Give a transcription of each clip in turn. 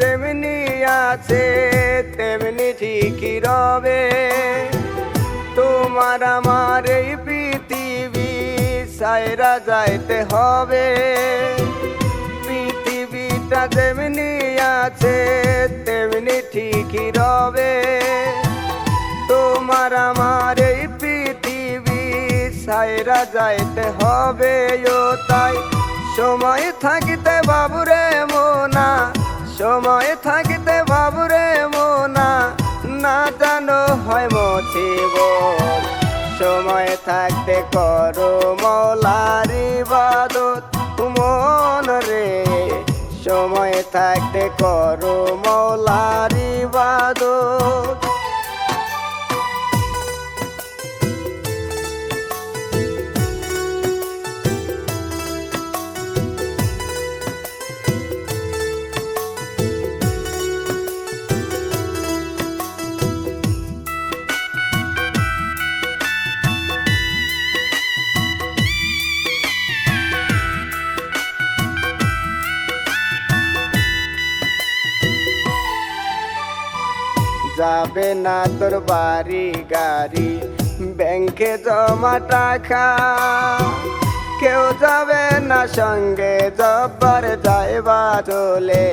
যেমনি আছে, তেমনি ঠিকই রবে। তোমার আমার এই পৃথিবী সাইরা যাইতে হবে। পৃথিবীটা যেমনি আছে, তেমনি ঠিকই রবে। তোমার আমার এই পৃথিবী সাইরা যাইতে হবে। ও তাই সময় থাকিতে বাবুরে মোনা সময় থাকিতে বাবুরে মোনা, না জানো হয় মছিব সময় থাকতে করো মৌলারি বাদত মন রে। সময় থাকতে করো মৌলারি বাদত যাবে না তোর বাড়ি গাড়ি। ব্যাংকে জমা টাকা। কেউ যাবে না সঙ্গে, জব্বার যাইবা চলে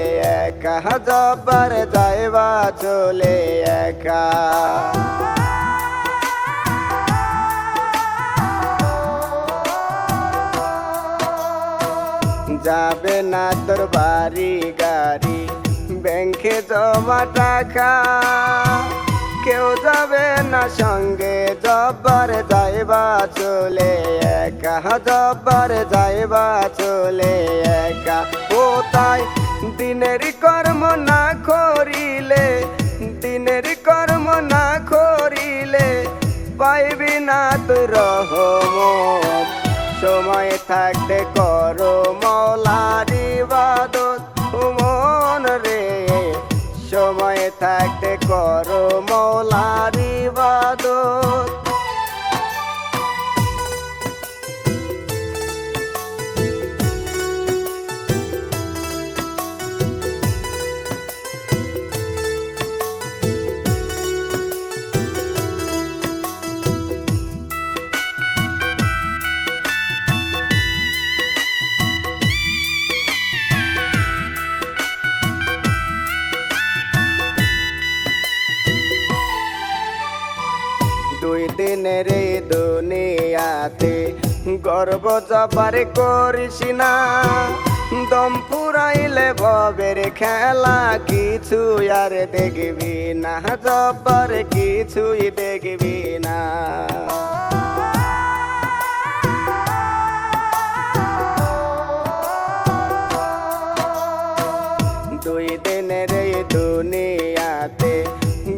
একা। জব্বার যাইবা চলে একা। যাবে না তোর বাড়ি গাড়ি। ব্যাংকে জমা টাকা। কেউ যাবে না সঙ্গে, জব্বার যাইবা চলে একা। জব্বার যাইবা চলে একা। ও তাই দিনের কর্ম না করিলে, দিনের কর্ম না করিলে পাইবি না তুই রহমত। সময় থাকতে করো দুনিয়াতে গর্ব জবার করিস না। দম ফুরাইলে ববের খেলা কিছু আর দেখবি না জব্বার কিছুই দেখবি না। দুনিয়াতে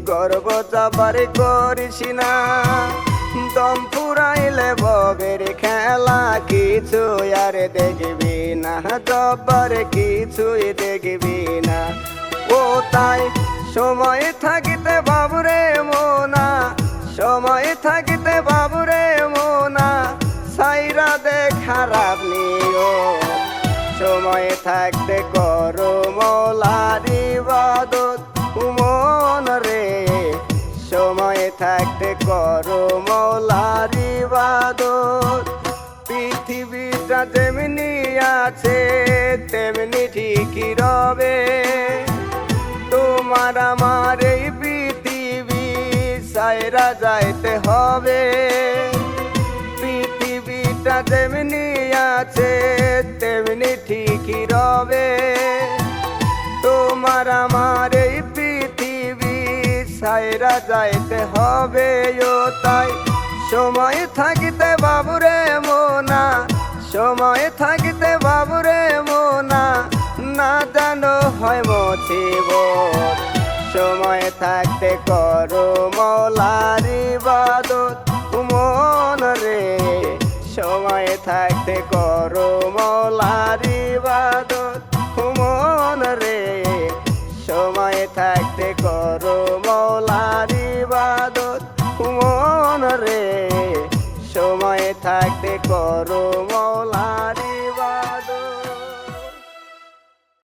গর্ব জবার করিস না। দম ফুরাইলে বগের খেলা কিছু আর দেখবি না, জব্বার কিছুই দেখবি না। ও তাই সময় থাকিতে বাবুরে মোনা, সময় থাকিতে বাবুরে মোনা, সাইরা দে খারাপ নিও সময় থাকতে করো মৌলারি বাদত, মন রে। সময় থাকতে করো আছে, তেমনি ঠিকই রবে। তোমার আমার এই পৃথিবী সাইরা যাইতে হবে। পৃথিবীটা যেমনি আছে, তেমনি ঠিকই রবে। তোমার আমার এই পৃথিবী সাইরা যাইতে হবে, ও তাই সময় থাকিতে বাবুরে মোনা। সময় থাকিতে বাবুরে মোনা, না জানো হয় মছিব সময় থাকতে করো মৌলারি বাদত মন রে। সময় থাকতে করো মৌলারি বাদত মন রে। সময় থাকতে করো মৌলারি বাদত মন রে। সময় থাকতে করো